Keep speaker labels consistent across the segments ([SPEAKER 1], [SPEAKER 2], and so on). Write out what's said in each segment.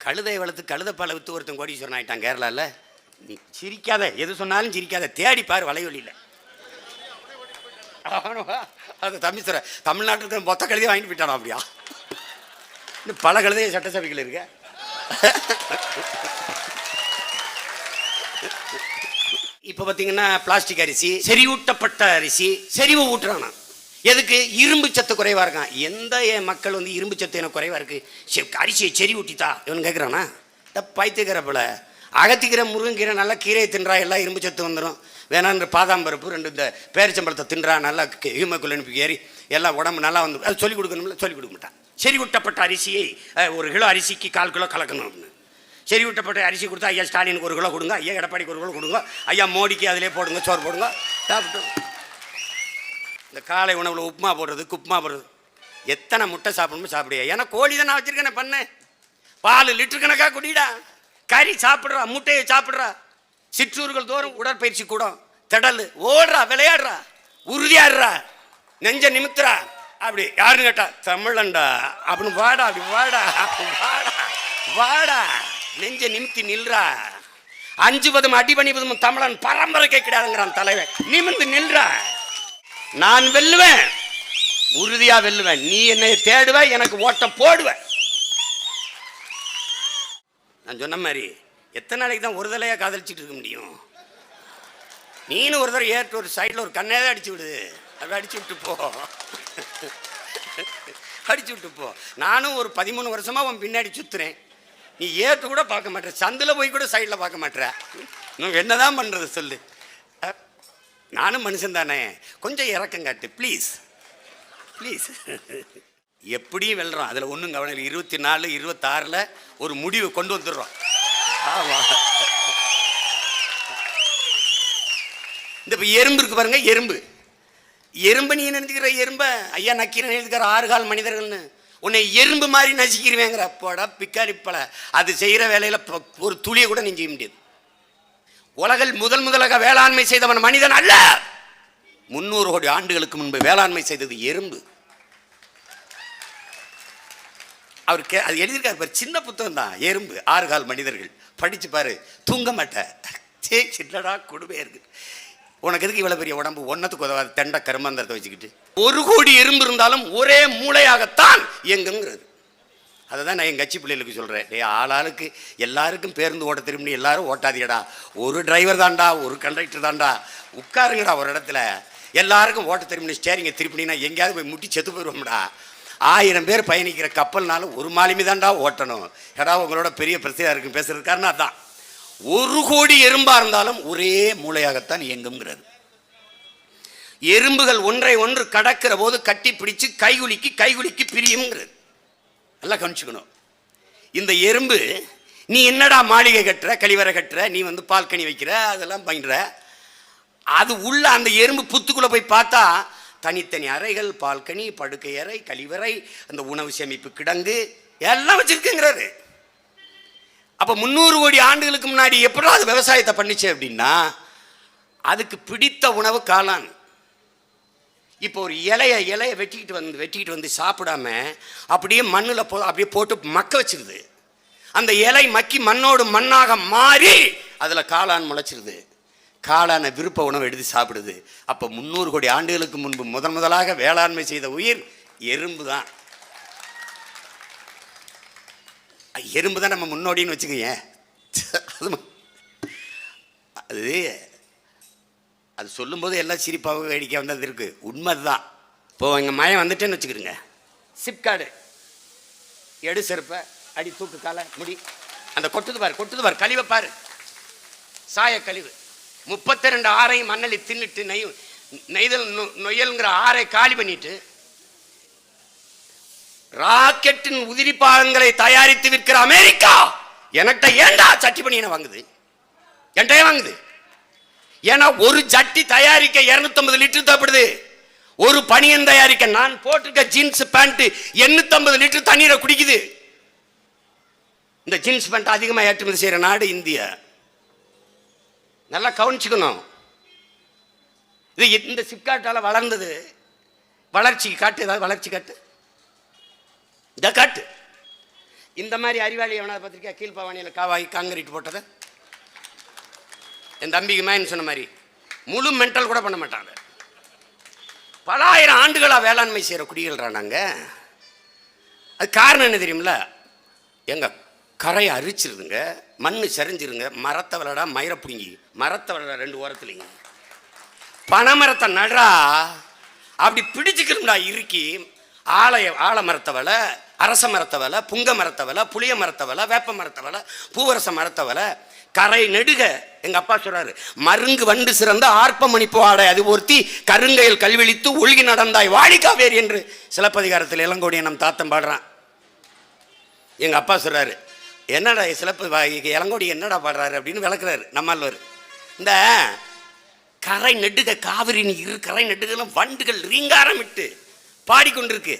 [SPEAKER 1] கழுதை வளர்த்து கழுதை பாலை விற்று ஒருத்தன் கோடீஸ்வரன் ஆயிட்டான் கேரளாவில் நீ சிரிக்காத எது சொன்னாலும் சிரிக்காத தேடி பார் வலைவலியில் அது தம்பி சார் தமிழ்நாட்டில் இருக்கிற மொத்த கழுதையை வாங்கிட்டு போயிட்டானா அப்படியா? இன்னும் பல கழுதைய சட்டசபைகள் இருக்க? இப்போ பார்த்தீங்கன்னா பிளாஸ்டிக் அரிசி செறிவூட்டப்பட்ட அரிசி செறிவு ஊட்டுறானா எதுக்கு? இரும்பு சத்து குறைவாக இருக்கான். எந்த என் மக்கள் வந்து இரும்பு சத்து எனக்கு குறைவாக இருக்குது சரி, அரிசியை செறி ஊட்டித்தா இவன் கேட்குறானா பைத்துக்கிற போல. அகத்திக்கிற முருங்கீரை நல்லா கீரையை தின்றா எல்லாம் இரும்பு சத்து வந்துடும் வேணான்ற பாதாம் பருப்பு ரெண்டு இந்த பேரிச்சம்பழத்தை தின்றா நல்லா ஹியூமக்குள்ளன் ஏறி எல்லாம் உடம்பு நல்லா வந்து அது சொல்லிக் கொடுக்கணும்ல? சொல்லிக் கொடுக்க மாட்டான். செறிவூட்டப்பட்ட அரிசியை ஒரு கிலோ அரிசிக்கு கால் கிலோ கலக்கணும் அப்படின்னு. செறிவூட்டப்பட்ட அரிசி கொடுத்தா ஐயா ஸ்டாலினுக்கு ஒரு கிலோ கொடுங்க ஐயா எடப்பாடிக்கு ஒரு கிலோ கொடுங்க ஐயா மோடிக்கு அதிலே போடுங்க சோறு போடுங்க சாப்பிட்டு இந்த காலை உணவில் உப்புமா போடுறது குப்புமா போடுறது. எத்தனை முட்டை சாப்பிடணுமோ சாப்பிடுயா ஏன்னா கோழி தான் நான் வச்சிருக்கேனே பண்ணேன் பால் லிட்டர் கணக்காக குடிடா. கறி சாப்பிட்றா முட்டையை சாப்பிட்றா. சிற்றூர்கள் தோறும் உடற்பயிற்சி கூடம். திடல் ஓடுறா விளையாடுறா. உறுதியாடுறா. நெஞ்ச நிமித்துறா. அப்படி யாருன்னு கேட்டா தமிழன்டா அப்படின்னு வாடா அப்படி வாடா வாடா வாடா. நெஞ்ச நிமித்தி நில்றா. அஞ்சுவதும் அடிபணிவதும் தமிழன் பரம்பரை கிடையாதுங்கிறான் தலைவன். நிமிந்து நில்றா. நான் வெல்லுவேன். உறுதியா வெல்லுவேன். நீ என்னை தேடுவ எனக்கு ஓட்டம் போடுவ. நான் சொன்ன மாதிரி எத்தனை நாளைக்கு தான் ஒரு தலையா காதலிச்சிட்டு இருக்க முடியும்? நீனு ஒரு தடவை ஏற்ற ஒரு சைடில் ஒரு கண்ணே தான் அடிச்சு விடுது அப்படி அடிச்சு விட்டு போ. அடிச்சு விட்டு போ. நானும் ஒரு பதிமூணு வருஷமா உன் பின்னாடி சுத்துறேன். நீ ஏற்று கூட பார்க்க மாட்டேற. சந்தில் போய் கூட சைடில் பார்க்க மாட்டேற. இன்னும் என்னதான் பண்றது சொல்லு. நானும் மனுஷன் தானே. கொஞ்சம் இறக்கம் காட்டு ப்ளீஸ் ப்ளீஸ் எப்படியும் வெல்றோம். அதில் ஒன்றும் கவனம் இல்லை. இருபத்தி நாலு இருபத்தாறில் ஒரு முடிவு கொண்டு வந்துடுறோம். ஆமாம் இந்த இப்போ எறும்பு இருக்கு பாருங்க எறும்பு. எறும்பு நீ நினைச்சுக்கிற? எறும்ப? ஐயா நக்கீரன் எழுதுக்கிற ஆறு கால் மனிதர்கள்னு. உன்னை எறும்பு மாதிரி நசிக்கிருவேங்கிற போட பிக்காரி பல. அது செய்கிற வேலையில் ஒரு துளியை கூட நீ செய்ய முடியாது. உலகில் முதல் முதலாக வேளாண்மை செய்தவன் மனிதன் அல்ல. முன்னூறு கோடி ஆண்டுகளுக்கு முன்பு வேளாண்மை செய்தது எறும்பு. அவர் கே அது எழுதியிருக்காரு பாரு சின்ன புத்தகம் தான் எறும்பு. ஆறு கால் மனிதர்கள். படித்து பாரு தூங்க மாட்டேன் சே சின்னடா கொடுமையாக இருக்கு. உனக்கு எதுக்கு இவ்வளோ பெரிய உடம்பு? ஒன்னத்துக்கு உதவாது தெண்ட கருமந்திரத்தை வச்சுக்கிட்டு. ஒரு கோடி எறும்பு இருந்தாலும் ஒரே மூளையாகத்தான் இயங்குங்கிறது. அதை தான் நான் என் கட்சி பிள்ளைகளுக்கு சொல்கிறேன் டே ஆளாளுக்கு எல்லாருக்கும் பேருந்து ஓட்ட திரும்பி எல்லாரும் ஓட்டாதீடா ஒரு டிரைவர் தான்டா ஒரு கண்டக்டர் தான்டா. உட்காருங்கடா ஒரு இடத்துல. எல்லாருக்கும் ஓட்ட திரும்பி ஸ்டேரிங்கை திருப்பினீங்கன்னா எங்கேயாவது போய் முட்டி செத்து போயிடுவோம்டா ஆயிரம் பேர் பயணிக்கிற கப்பல்னால ஒரு மாலுமி தான்டா ஓட்டணும். ஏடா உங்களோட பெரிய பிரச்சனையாக இருக்கும் பேசுறது அதான். ஒரு கோடி எறும்பாக இருந்தாலும் ஒரே மூளையாகத்தான் இயங்குங்கிறது எறும்புகள் ஒன்றை ஒன்று கடக்கிற போது கட்டி பிடிச்சு கைகுலிக்கு கைகுலிக்கு பிரியுங்கிறது நல்லா கவனிச்சுக்கணும். இந்த எறும்பு நீ என்னடா மாளிகை கட்டுற கழிவறை கட்டுற நீ வந்து பால்கனி வைக்கிற அதெல்லாம் பண்ணுற அது உள்ள அந்த எறும்பு புத்துக்குள்ள போய் பார்த்தா தனித்தனி அறைகள் பால்கனி படுக்கை அறை கழிவறை அந்த உணவு சேமிப்பு கிடங்கு எல்லாம் வச்சிருக்குங்கிறாரு. அப்ப முந்நூறு கோடி ஆண்டுகளுக்கு முன்னாடி எப்படா அது விவசாயத்தை பண்ணிச்சு அப்படின்னா அதுக்கு பிடித்த உணவு காளான். இப்போ ஒரு இலைய இலைய வெட்டிக்கிட்டு வந்து வெட்டிக்கிட்டு வந்து சாப்பிடாம அப்படியே மண்ணில் போ அப்படியே போட்டு மக்க வச்சிருது. அந்த இலை மக்கி மண்ணோடு மண்ணாக மாறி அதில் காளான் முளைச்சிருது. காளானை விருப்ப உணவு எடுத்து சாப்பிடுது. அப்போ முந்நூறு கோடி ஆண்டுகளுக்கு முன்பு முதன் முதலாக வேளாண்மை செய்த உயிர் எறும்பு தான் எறும்பு தான் நம்ம முன்னோடின்னு வச்சுக்கோங்க அது அது அது சொல்லும்போது எல்லாம் சிரிப்பாக வேடிக்கை வந்தது இருக்கு. உண்மை தான் இப்போ எங்கள் மயம் வந்துட்டேன்னு வச்சுக்கிடுங்க. சிப்கார்டு எடு செருப்ப அடி தூக்கு காலை முடி. அந்த கொட்டுது பாரு கொட்டுது பாரு கழிவை பாரு. சாய கழிவு. முப்பத்தி ரெண்டு ஆறையும் மண்ணலி தின்னுட்டு நெய் நெய்தல் நொ- நொய்யல்ங்கிற ஆறை காலி பண்ணிட்டு ராக்கெட்டின் உதிரி பாகங்களை தயாரித்து விற்கிற அமெரிக்கா! என்கிட்ட ஏன்டா சட்டி பண்ணின வாங்குது? என்கிட்ட வாங்குது? ஏன்னா ஒரு ஜட்டி தயாரிக்க 250 லிட்டர் தேவைப்படுது ஒரு பனியன் தயாரிக்க நான் போட்டிருக்க ஜீன்ஸ் பேண்ட் 850 லிட்டர் தண்ணீரை குடிக்குது. இந்த ஜீன்ஸ் பேண்ட் அதிகமாக ஏற்றுமதி செய்கிற நாடு இந்தியா. நல்லா கவனிச்சுக்கணும். இது இந்த சிப்காட்டால் வளர்ந்தது. வளர்ச்சி காட்டு ஏதாவது வளர்ச்சி காட்டு? இந்த காட்டு. இந்த மாதிரி அறிவாளி எவனாவது பார்த்திருக்கியா? கீழ்பவானியில் காவாய் காங்கிரீட் போட்டதை? என் தம்பிக்கு மேன் சொன்ன மாதிரி முழு மென்டல் கூட பண்ண மாட்டாங்க பல ஆயிரம் ஆண்டுகளாக வேளாண்மை செய்கிற குடிகள்ரா நாங்கள் அது காரணம் என்ன தெரியுமில்ல? எங்கள் கரையை அரிச்சிருதுங்க மண் சரிஞ்சிருங்க மரத்தை விளடா மயிரை பிடுங்கி மரத்தை விளடா ரெண்டு ஓரத்துலைங்க. பனைமரத்தை நடா அப்படி பிடிச்சிக்கிறோம்டா இறுக்கி ஆலய ஆலமரத்தை வலை அரச மரத்தை வலை புங்க மரத்தை வலை புளிய மரத்தை வலை வேப்ப மரத்தை வலை பூவரச மரத்தை வலை கரை நெடுக. எங்க அப்பா சொல்றாரு மருங்கு வண்டு சிறந்த ஆர்ப்பமணி ஆடை அது ஒருத்தி கருங்கையில் கல்விழித்து ஒழுகி நடந்தாய் வாழி காவேரி என்று சிலப்பதிகாரத்தில் இளங்கோடியை நம் தாத்தன் பாடுறான். எங்க அப்பா சொல்றாரு என்னடா சிலப்பு இளங்கோடி என்னடா பாடுறாரு? அப்படின்னு விளக்குறாரு நம்மால்வர் இந்த கரை நெடுக காவிரி இரு கரை நெடுகளும் வண்டுகள் ரீங்காரமிட்டு பாடிக்கொண்டிருக்கு.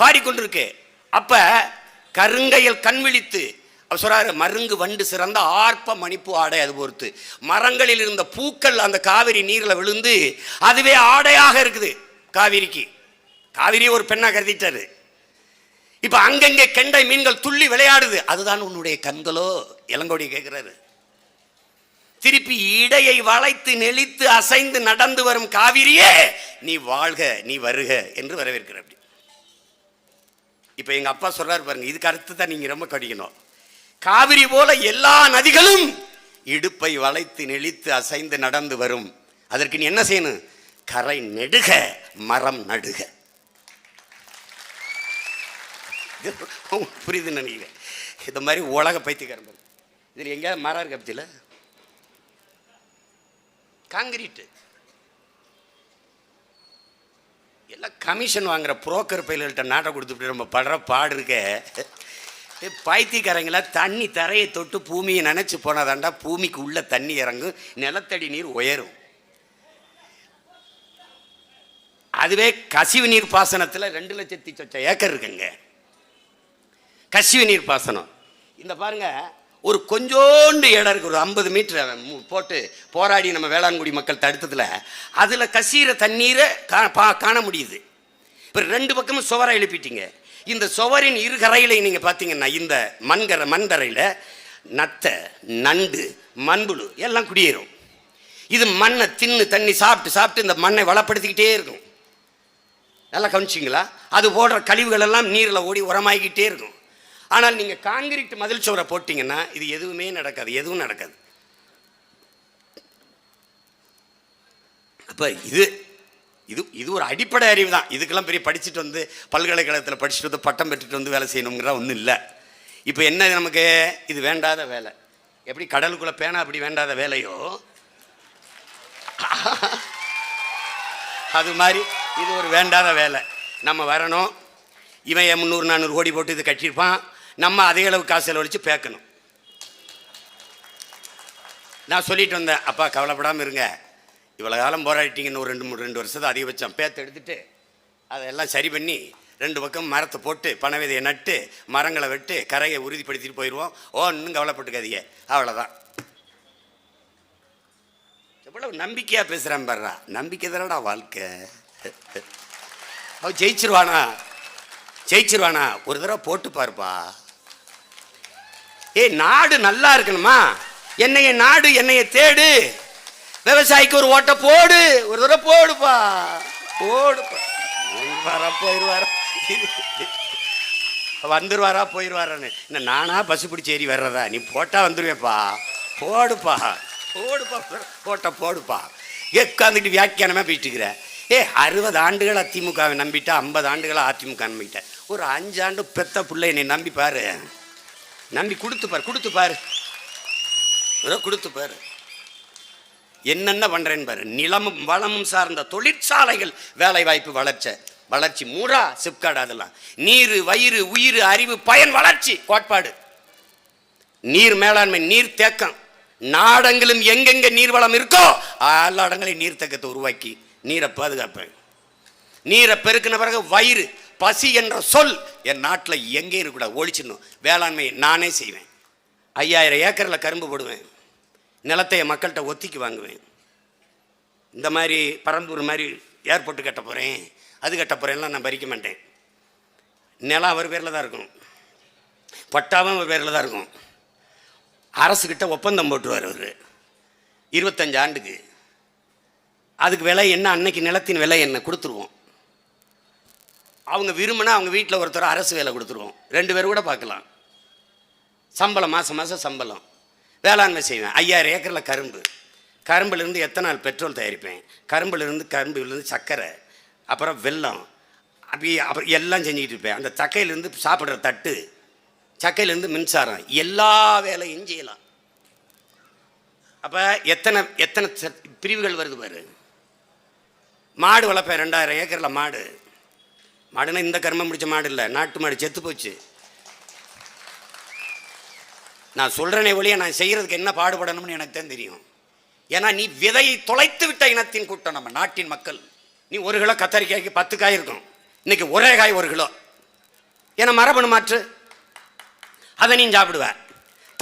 [SPEAKER 1] பாடிக்கொண்டிருக்கு. அப்ப கருங்கையில் கண் விழித்து அவர் சொல்கிறாரு மருங்கு வண்டு சிறந்த ஆர்ப்ப மணிப்பு ஆடை அது பொறுத்து. மரங்களில் இருந்த பூக்கள் அந்த காவிரி நீரில் விழுந்து அதுவே ஆடையாக இருக்குது காவிரிக்கு. காவிரி ஒரு பெண்ணாக கருதிட்டாரு. இப்போ அங்கங்கே கெண்டை மீன்கள் துள்ளி விளையாடுது. அதுதான் உன்னுடைய கண்களோ? இளங்கோடி கேட்குறாரு திருப்பி இடையை வளைத்து நெளித்து அசைந்து நடந்து வரும் காவிரியே நீ வாழ்க நீ வருக என்று வரவேற்கிற அப்படி. இப்போ எங்கள் அப்பா சொல்கிறார் பாருங்க இதுக்கு அர்த்தத்தை தான் நீங்கள் ரொம்ப கடிக்கணும். காவிரி போல எல்லா நதிகளும் இடுப்பை வளைத்து நெளித்து அசைந்து நடந்து வரும். அதற்கு நீ என்ன செய்யணும்? கரை நெடுக மரம் நடுக. இது புரியுதுன்னு நினைக்கிறேன். இந்த மாதிரி உலக பைத்தியக்காரன் பாருங்க. இதில் எங்கேயாவது மரம் இருக்கு பத்தியில் காங்கிரீட்டு. எல்லாம் கமிஷன் வாங்குற புரோக்கர் பயில்கிட்ட நாட்டை கொடுத்துட்டு நம்ம படுற பாடு இருக்க. பைத்தியக்காரங்களா தண்ணி தரையை தொட்டு பூமியை நினைச்சு போனாதாண்டா பூமிக்கு உள்ள தண்ணி இறங்கும் நிலத்தடி நீர் உயரும். அதுவே கசிவு நீர் பாசனத்தில் ரெண்டு லட்சத்தி சொச்ச ஏக்கர் இருக்குங்க. கசிவு நீர் பாசனம். இந்த பாருங்க ஒரு கொஞ்சோண்டு இடம் இருக்கு ஒரு ஐம்பது மீட்டர் போட்டு போராடி நம்ம வேளாண்குடி மக்கள் தடுத்ததில் அதில் கசிகிற தண்ணீரை கா- பா- காண முடியுது. இப்போ ரெண்டு பக்கமும் சுவராக எழுப்பிட்டீங்க. இந்த சுவரின் இரு கரையில நீங்கள் பார்த்தீங்கன்னா இந்த மண்கரை மண்கரையில் நத்தை நண்டு மண்புழு எல்லாம் குடியேறும். இது மண்ணை தின்னு தண்ணி சாப்பிட்டு சாப்பிட்டு இந்த மண்ணை வளப்படுத்திக்கிட்டே இருக்கும். நல்லா கவனிச்சிங்களா? அது போடுற கழிவுகள் எல்லாம் நீரில் ஓடி உரமாகிக்கிட்டே இருக்கும். ஆனால் நீங்கள் காங்கிரீட் மதில் சுவரை போட்டிங்கன்னா இது எதுவுமே நடக்காது எதுவும் நடக்காது. அப்போ இது இது ஒரு அடிப்படை அறிவு தான் இதுக்கெல்லாம் பெரிய படிச்சுட்டு வந்து பல்கலைக்கழகத்தில் படிச்சுட்டு வந்து பட்டம் பெற்றுட்டு வந்து வேலை செய்யணுங்கிற ஒன்றும் இல்லை. இப்போ என்ன நமக்கு? இது வேண்டாத வேலை. எப்படி கடலுக்குள்ளே பேனா அப்படி வேண்டாத வேலையோ? அது மாதிரி இது ஒரு வேண்டாத வேலை. நம்ம வரணும். இவன் முந்நூறு நானூறு கோடி போட்டு இது கட்டியிருப்பான். நம்ம அதே அளவு காசு செலவழித்து பேக்கணும். நான் சொல்லிட்டு வந்தேன். அப்பா கவலைப்படாமல் இருங்க. இவ்வளோ காலம் போராடிட்டீங்கன்னு ஒரு ரெண்டு மூணு ரெண்டு வருஷத்தை அதிகபட்சம் பேத்து எடுத்துட்டு அதெல்லாம் சரி பண்ணி ரெண்டு பக்கம் மரத்தை போட்டு பனை விதையை நட்டு மரங்களை வெட்டு கரையை உறுதிப்படுத்திட்டு போயிடுவோம் ஓ இன்னும் கவலைப்பட்டுக்காதீங்க. அவ்வளோதான் எவ்வளவு நம்பிக்கையா பேசுகிறேன் பாருடா. நம்பிக்கை தானடா வாழ்க்கை. அவ ஜெயிச்சிருவானா? ஜெயிச்சிருவானா? ஒரு தடவை போட்டு பாருப்பா. ஏய் நாடு நல்லா இருக்கணுமா? என்னைய நாடு என்னைய தேடு. விவசாயிக்கு ஒரு ஓட்டை போடு. ஒரு தடவை போடுப்பா. போடுப்பா. வர போயிடுவாரா வந்துருவாரா போயிடுவாரான்னு என்ன நானா பஸ் பிடிச்சி ஏறி வர்றதா? நீ போட்டா வந்துருவேப்பா. போடுப்பா. போடுப்பா. போட்ட போடுப்பா. உட்காந்துட்டு வியாக்கியானமாக போயிட்டு ஏ அறுபது ஆண்டுகள் திமுகவை நம்பிட்டா ஐம்பது ஆண்டுகளாக அதிமுக நம்பிட்டேன் ஒரு அஞ்சாண்டு பெத்த பிள்ளை என்னை நம்பி பாரு. நம்பி கொடுத்து பாரு கொடுத்து பாரு. ஏதோ கொடுத்து பாரு. என்னென்ன பண்ணுறேன்னு பாரு. நிலமும் வளமும் சார்ந்த தொழிற்சாலைகள் வேலைவாய்ப்பு வளர்ச்சி. வளர்ச்ச வளர்ச்சி மூடா சிப்காடு அதெல்லாம். நீர் வயிறு உயிர் அறிவு பயன் வளர்ச்சி கோட்பாடு. நீர் மேலாண்மை நீர் தேக்கம். நாடங்களும் எங்கெங்க நீர்வளம் இருக்கோ எல்லா இடங்களையும் நீர் தேக்கத்தை உருவாக்கி நீரை பாதுகாப்பேன். நீரை பெருக்கின பிறகு வயிறு பசி என்ற சொல் என் நாட்டில் எங்கே இருக்கக்கூடாது. ஒழிச்சிடணும். வேளாண்மை நானே செய்வேன். ஐயாயிரம் ஏக்கரில் கரும்பு போடுவேன். நிலத்தை மக்கள்கிட்ட ஒத்திக்கு வாங்குவேன். இந்த மாதிரி பரம்பூர் மாதிரி ஏர்போர்ட்டு கட்ட போகிறேன் அது கட்ட போகிறேன்லாம் நான் பறிக்க மாட்டேன். நிலம் அவர் பேரில் தான் இருக்கும். பட்டாவும் அவர் பேரில் தான் இருக்கும். அரசுக்கிட்ட ஒப்பந்தம் போட்டுருவார் அவர். இருபத்தஞ்சு ஆண்டுக்கு. அதுக்கு விலை என்ன? அன்னைக்கு நிலத்தின் விலை என்ன? கொடுத்துருவோம். அவங்க விரும்பினா அவங்க வீட்டில் ஒருத்தர் அரசு வேலை கொடுத்துருவோம். ரெண்டு பேரும் கூட பார்க்கலாம். சம்பளம் மாதம் மாதம் சம்பளம். வேளாண்மை செய்வேன். ஐயாயிரம் ஏக்கரில் கரும்பு. கரும்புலேருந்து எத்தனை நாள் பெட்ரோல் தயாரிப்பேன்? கரும்புலேருந்து கரும்புலேருந்து சர்க்கரை அப்புறம் வெல்லம் அப்படி அப்புறம் எல்லாம் செஞ்சுக்கிட்டு இருப்பேன். அந்த சக்கையிலேருந்து சாப்பிட்ற தட்டு சக்கையிலேருந்து மின்சாரம் எல்லா வேலையும் செய்யலாம். அப்போ எத்தனை எத்தனை ச- பிரிவுகள் வருது பாரு. மாடு வளர்ப்பேன் ரெண்டாயிரம் ஏக்கரில் மாடு. மாடுனா இந்த கர்மம் முடிச்ச மாடு இல்லை. நாட்டு மாடு செத்து போச்சு. நான் சொல்கிறேனே ஒழிய நான் செய்கிறதுக்கு என்ன பாடுபடணும்னு எனக்கு தான் தெரியும். ஏன்னா நீ விதையை தொலைத்து விட்ட இனத்தின் கூட்டம் நம்ம நாட்டின் மக்கள். நீ ஒரு கிலோ கத்தரிக்காய்க்கு பத்து காய் இருக்கும். இன்னைக்கு ஒரே காய் ஒரு கிலோ. ஏன்னா மரபணு மாற்று. அதை நீ சாப்பிடுவ.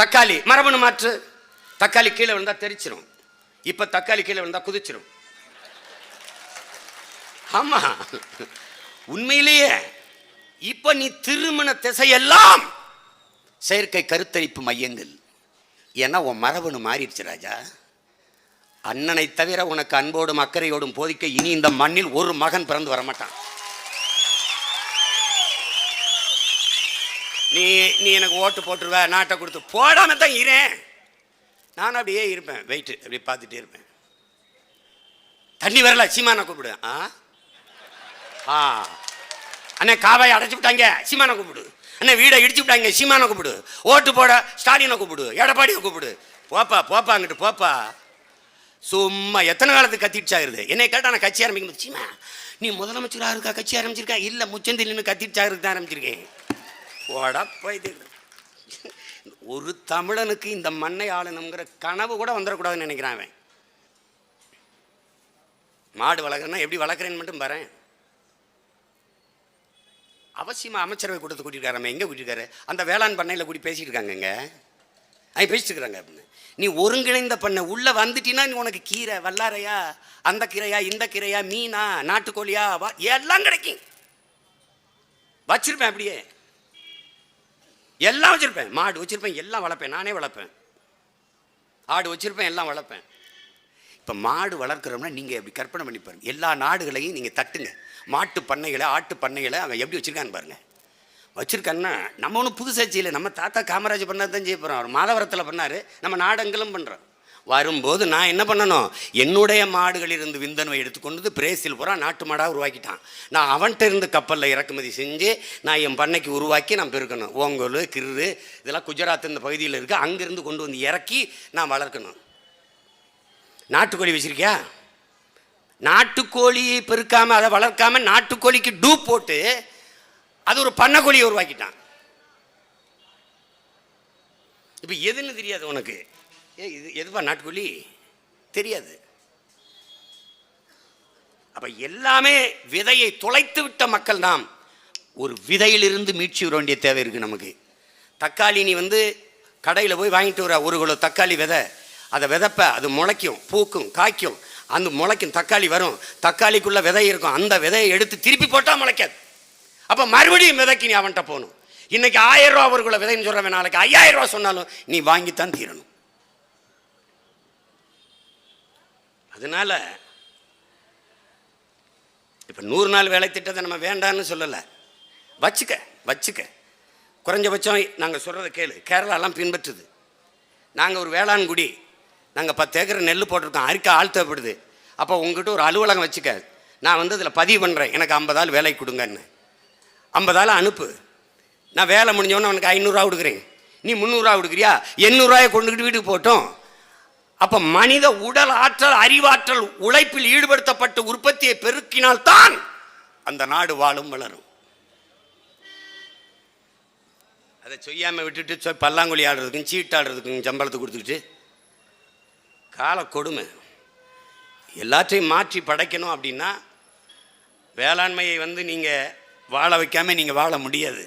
[SPEAKER 1] தக்காளி மரபணு மாற்று. தக்காளி கீழே விழுந்தா தெரிச்சிடும் இப்போ தக்காளி கீழே விழுந்தா குதிச்சிடும் ஆமாம் உண்மையிலேயே இப்போ நீ திருமண திசையெல்லாம் செயற்கை கருத்தரிப்பு மையங்கள். ஏன்னா உன் மரபணு மாறிடுச்சு ராஜா. அண்ணனை தவிர உனக்கு அன்போடும் அக்கறையோடும் போதிக்க இனி இந்த மண்ணில் ஒரு மகன் பிறந்து வரமாட்டான். நீ நீ எனக்கு ஓட்டு போட்டுருவ நாட்டை கொடுத்து போடாம தான் இரேன் நான் அப்படியே இருப்பேன். வெயிட்டு அப்படியே பார்த்துட்டே இருப்பேன். தண்ணி வரல சீமானை கூப்பிடுவேன் ஆ? ஆ. அண்ணே காவாயை அடைச்சி விட்டாங்க. சீமானை கூப்பிடு. அண்ணே வீடை இடிச்சு விட்டாங்க. சீமானை கூப்பிடு. ஓட்டு போட ஸ்டாலினை கூப்பிடு. எடப்பாடியை கூப்பிடு. போப்பா போப்பா அங்கிட்டு போப்பா. சும்மா எத்தனை காலத்துக்கு கத்திடுச்சு என்னை கேட்டால் நான் கட்சி ஆரம்பிக்கும் சீமா நீ முதலமைச்சராக இருக்கா? கட்சி ஆரம்பிச்சிருக்கா? இல்லை முச்சந்தில்னு கத்திடுச்சாகிறது தான் ஆரம்பிச்சிருக்கேன். போடா போய் ஒரு தமிழனுக்கு இந்த மண்ணை ஆளணுங்கிற கனவு கூட வந்துடக்கூடாதுன்னு நினைக்கிறான் அவன். மாடு வளர்க்குறேன்னா எப்படி வளர்க்குறேன்னு மட்டும் பாரு அவசியமாக அமைச்சரவை கூட்டத்தை கூட்டியிருக்காரம்மா எங்கே கூட்டியிருக்காரு? அந்த வேளாண் பண்ணையில் கூட்டி பேசிட்டு இருக்காங்கங்க அவங்க பேசிட்டு இருக்கிறாங்க அப்படின்னு. நீ ஒருங்கிணைந்த பண்ணை உள்ளே வந்துட்டீன்னா நீ உனக்கு கீரை வல்லாரையா அந்த கீரையா இந்த கீரையா மீனா நாட்டுக்கோழியா வா- எல்லாம் கிடைக்கும். வச்சிருப்பேன் அப்படியே. எல்லாம் வச்சிருப்பேன். மாடு வச்சிருப்பேன் எல்லாம் வளர்ப்பேன். நானே வளர்ப்பேன். ஆடு வச்சிருப்பேன் எல்லாம் வளர்ப்பேன். இப்போ மாடு வளர்க்குறோம்னா நீங்கள் எப்படி கற்பனை பண்ணி பாருங்கள் எல்லா நாடுகளையும் நீங்கள் தட்டுங்க. மாட்டு பண்ணைகளை ஆட்டு பண்ணைகளை அவன் எப்படி வச்சுருக்கான்னு பாருங்கள் வச்சிருக்கான்னா நம்ம ஒன்றும் புதுசாக செய்யலை. நம்ம தாத்தா காமராஜ் பண்ணால் தான் செய்ய போகிறோம் அவர் மாதவரத்தில் பண்ணார். நம்ம நாடங்களும் பண்ணுறோம் வரும்போது நான் என்ன பண்ணணும்? என்னுடைய மாடுகளிலிருந்து விந்தணுவை எடுத்துக்கொண்டு பிரேசில் பூரா நாட்டு மாடாக உருவாக்கிட்டான். நான் அவன்கிட்ட இருந்து கப்பலில் இறக்குமதி செஞ்சு நான் என் பண்ணைக்கு உருவாக்கி நான் பெருக்கணும். ஓங்கோல் கிரு இதெல்லாம் குஜராத் இந்த பகுதியில் இருக்குது அங்கேருந்து கொண்டு வந்து இறக்கி நான் வளர்க்கணும். நாட்டுக்கோழி வச்சிருக்கியா? நாட்டுக்கோழியை பெருக்காமல் அதை வளர்க்காம நாட்டுக்கோழிக்கு டூப் போட்டு அது ஒரு பண்ணக்கோழியை உருவாக்கிட்டான். இப்போ எதுன்னு தெரியாது உனக்கு? ஏ இது எதுப்பா நாட்டுக்கோழி? தெரியாது. அப்போ எல்லாமே விதையை தொலைத்து விட்ட மக்கள் தான் ஒரு விதையிலிருந்து மீட்சி வர வேண்டிய தேவை இருக்குது நமக்கு. தக்காளி நீ வந்து கடையில் போய் வாங்கிட்டு வர ஒரு கிலோ தக்காளி விதை. அதை விதப்ப அது முளைக்கும் பூக்கும் காய்க்கும். அந்த முளைக்கும் தக்காளி வரும். தக்காளிக்குள்ள விதை இருக்கும். அந்த விதையை எடுத்து திருப்பி போட்டால் முளைக்காது. அப்போ மறுபடியும் விதைக்கு நீ அவன்கிட்ட போகணும். இன்னைக்கு ஆயிரம் ரூபா அவருக்குள்ள விதைன்னு சொல்கிறவன் நாளைக்கு ஐயாயிரம் ரூபா சொன்னாலும் நீ வாங்கித்தான் தீரணும். அதனால இப்போ நூறு நாள் வேலை திட்டத்தை நம்ம வேண்டான்னு சொல்லலை. வச்சுக்க வச்சுக்க. குறைஞ்சபட்சம் நாங்கள் சொல்கிறத கேளு. கேரளாலாம் பின்பற்றுது. நாங்கள் ஒரு வேளாண் குடி நாங்கள் பத்து ஏக்கர் நெல் போட்டிருக்கோம். அரிக்க ஆள் தேவைப்படுது. அப்போ உங்ககிட்ட ஒரு அலுவலகம் வச்சுக்க. நான் வந்து அதில் பதிவு பண்ணுறேன் எனக்கு ஐம்பது ஆள் வேலை கொடுங்கன்னு. ஐம்பது ஆள் அனுப்பு. நான் வேலை முடிஞ்சோன்னே உனக்கு ஐநூறுரூவா கொடுக்குறேன். நீ முந்நூறுரூவா கொடுக்குறியா? எண்ணூறுரூவாயை கொண்டுக்கிட்டு வீட்டுக்கு போட்டோம். அப்போ மனித உடல் ஆற்றல் அறிவாற்றல் உழைப்பில் ஈடுபடுத்தப்பட்ட உற்பத்தியை பெருக்கினால்தான் அந்த நாடு வாழும் வளரும். அதை செய்யாமல் விட்டுட்டு சொ- பல்லாங்குழி ஆடுறதுக்கும் சீட்டு ஆடுறதுக்கும் சம்பளத்தை கொடுத்துக்கிட்டு கால கொடுமை. எல்லாத்தையும் மாற்றி படைக்கணும் அப்படின்னா வேளாண்மையை வந்து நீங்கள் வாழ வைக்காம நீங்கள் வாழ முடியாது.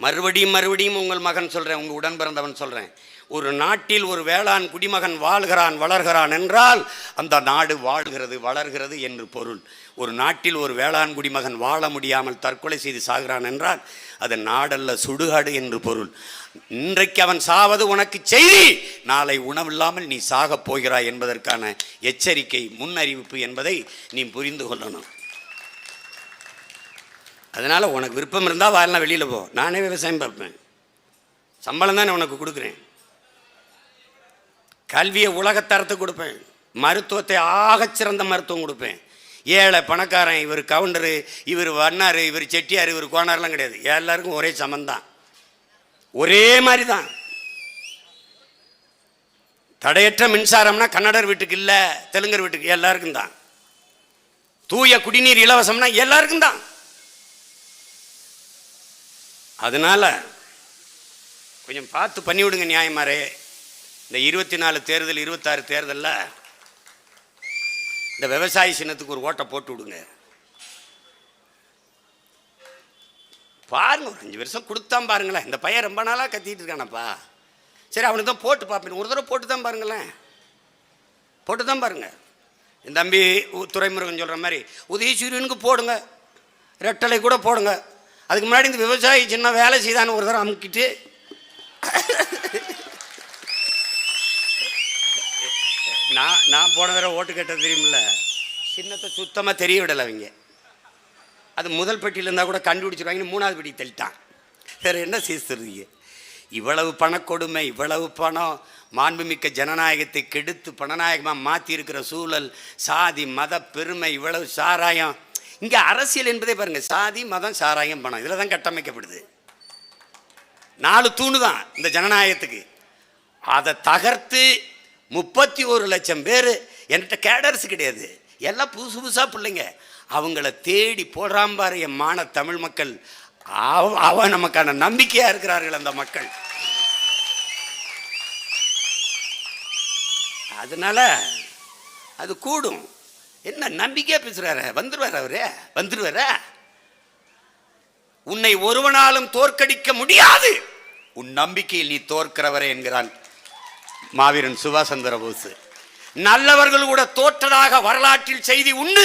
[SPEAKER 1] மறுபடியும் மறுபடியும் உங்கள் மகன் சொல்கிறேன் உங்கள் உடன் பிறந்தவன் சொல்கிறேன் ஒரு நாட்டில் ஒரு வேளாண் குடிமகன் வாழ்கிறான் வளர்கிறான் என்றால் அந்த நாடு வாழ்கிறது வளர்கிறது என்று பொருள். ஒரு நாட்டில் ஒரு வேளாண் குடிமகன் வாழ முடியாமல் தற்கொலை செய்து சாகிறான் என்றால் அது நாடல்ல சுடுகாடு என்று பொருள். இன்றைக்கு அவன் சாவது உனக்கு செய்தி. நாளை உணவில்லாமல் நீ சாகப் போகிறாய் என்பதற்கான எச்சரிக்கை முன்னறிவிப்பு என்பதை நீ புரிந்து கொள்ளணும். அதனால் உனக்கு விருப்பம் இருந்தால் வாழலாம் வெளியில் போ. நானே விவசாயம் பார்ப்பேன். சம்பளம் தானே உனக்கு கொடுக்குறேன். கல்வியை உலகத்தரத்துக்கு கொடுப்பேன். மருத்துவத்தை ஆகச்சிறந்த மருத்துவம் கொடுப்பேன். ஏழை பணக்காரன் இவர் கவுண்டரு இவர் வண்ணார் இவர் செட்டியார் இவர் கோனார்லாம் கிடையாது. எல்லாருக்கும் ஒரே சமந்தான். ஒரே மாதிரி தான் தடையற்ற மின்சாரம்னா கன்னடர் வீட்டுக்கு இல்லை தெலுங்கர் வீட்டுக்கு எல்லாருக்கும் தான். தூய குடிநீர் இலவசம்னா எல்லாருக்கும் தான். அதனால கொஞ்சம் பார்த்து பண்ணிவிடுங்க நியாயமாரே இந்த இருபத்தி நாலு தேர்தல் இருபத்தாறு தேர்தலில் இந்த விவசாய சின்னத்துக்கு ஒரு ஓட்டை போட்டு விடுங்க. பாருங்க ஒரு அஞ்சு வருஷம் கொடுத்தான் பாருங்களேன். இந்த பையன் ரொம்ப நாளாக கத்திட்டு இருக்கானப்பா. சரி அவனுக்கு தான் போட்டு பார்ப்பேன். ஒரு தடவை போட்டு தான் பாருங்களேன். போட்டு தான் பாருங்கள் என் தம்பி துறைமுருகன் துரைமுருகன் சொல்கிற மாதிரி உதயசூரியனுக்கு போடுங்க. ரெட்டலை கூட போடுங்க. அதுக்கு முன்னாடி இந்த விவசாயி சின்ன வேலை செய்தான்னு ஒரு தடவை அமுக்கிட்டு. நான் நான் போன தடவை ஓட்டு கேட்டது தெரியுமில்ல? சின்னத்தை சுத்தமாக தெரிய விடலை அவங்க. அது முதல் பெட்டியில் இருந்தால் கூட கண்டுபிடிச்சிருவாங்கன்னு மூணாவது பெட்டி தள்ளிட்டான் வேறு என்ன செய்துறீங்க இவ்வளவு பணக்கொடுமை இவ்வளவு பணம் மாண்புமிக்க ஜனநாயகத்தை கெடுத்து பணநாயகமாக மாற்றியிருக்கிற சூழல் சாதி மத பெருமை இவ்வளவு சாராயம். இங்கே அரசியல் என்பதே பாருங்கள் சாதி மதம் சாராயம் பணம். இதில் தான் கட்டமைக்கப்படுது. நாலு தூணு தான் இந்த ஜனநாயகத்துக்கு. அதை தகர்த்து முப்பத்தி ஒரு லட்சம் பேர் என்கிட்ட கேடர்ஸ் கிடையாது. எல்லாம் புதுசு புதுசாக பிள்ளைங்க. அவங்கள தேடி போடுறான் என் மான தமிழ் மக்கள். அவ அவன் நமக்கான நம்பிக்கையாக இருக்கிறார்கள் அந்த மக்கள். அதனால அது கூடும். என்ன நம்பிக்கையாக பேசுகிறாரு வந்துருவார் அவரு? வந்துருவாரா? உன்னை ஒருவனாலும் தோற்கடிக்க முடியாது. உன் நம்பிக்கையில் நீ தோற்கிறவரே என்கிறான் மாவீரன் சுபாஷ் சந்திர போஸ் நல்லவர்கள் கூட தோற்றதாக வரலாற்றில் செய்தி உண்டு.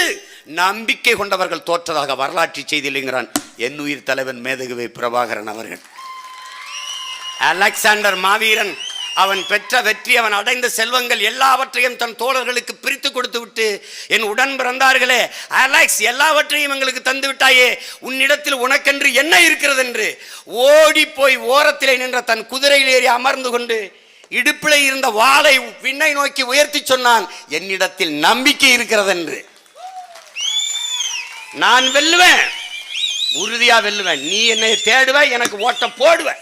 [SPEAKER 1] நம்பிக்கை கொண்டவர்கள் தோற்றதாக வரலாற்றில் செய்தி இல்லைங்கிறான் என் உயிர் தலைவன் மேதகுவை பிரபாகரன் அவர்கள். அலெக்சாண்டர் மாவீரன் அவன் பெற்ற வெற்றி அவன் அடைந்த செல்வங்கள் எல்லாவற்றையும் தன் தோழர்களுக்கு பிரித்து கொடுத்து விட்டு என் உடன் பிறந்தார்களே அலெக்ஸ் எல்லாவற்றையும் எங்களுக்கு தந்து விட்டாயே உன்னிடத்தில் உனக்கென்று என்ன இருக்கிறது என்று ஓடி போய் ஓரத்திலே நின்ற தன் குதிரையில் ஏறி அமர்ந்து கொண்டு இடுப்பில் இருந்த வாளை விண்ணை நோக்கி உயர்த்தி சொன்னான். என்னிடத்தில் நம்பிக்கை இருக்கிறது என்று நான் வெல்லுவேன். உறுதியா வெல்லுவேன். நீ என்னை தேடுவ எனக்கு ஓட்ட போடுவேன்